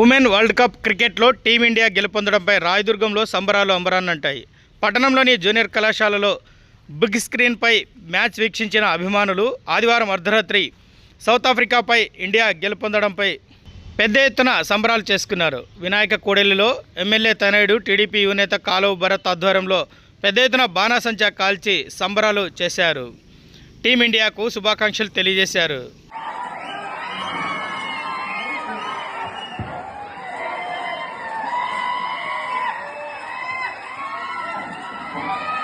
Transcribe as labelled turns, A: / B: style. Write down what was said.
A: Women world cup క్రికెట్లో team India గెలుపొందడంపై రాయదుర్గంలో సంబరాలు అంబరాన్నంటాయి. పట్టణంలోని జూనియర్ కళాశాలలో బిగ్ స్క్రీన్పై మ్యాచ్ వీక్షించిన అభిమానులు ఆదివారం అర్ధరాత్రి సౌత్ ఆఫ్రికాపై ఇండియా గెలుపొందడంపై పెద్ద ఎత్తున సంబరాలు చేసుకున్నారు. వినాయక కూడలిలో ఎమ్మెల్యే తనయుడు టీడీపీ యువనేత కాలువ భరత్ ఆధ్వర్యంలో పెద్ద ఎత్తున బాణాసంచా కాల్చి సంబరాలు చేశారు. టీమిండియాకు శుభాకాంక్షలు తెలియజేశారు.
B: Amém.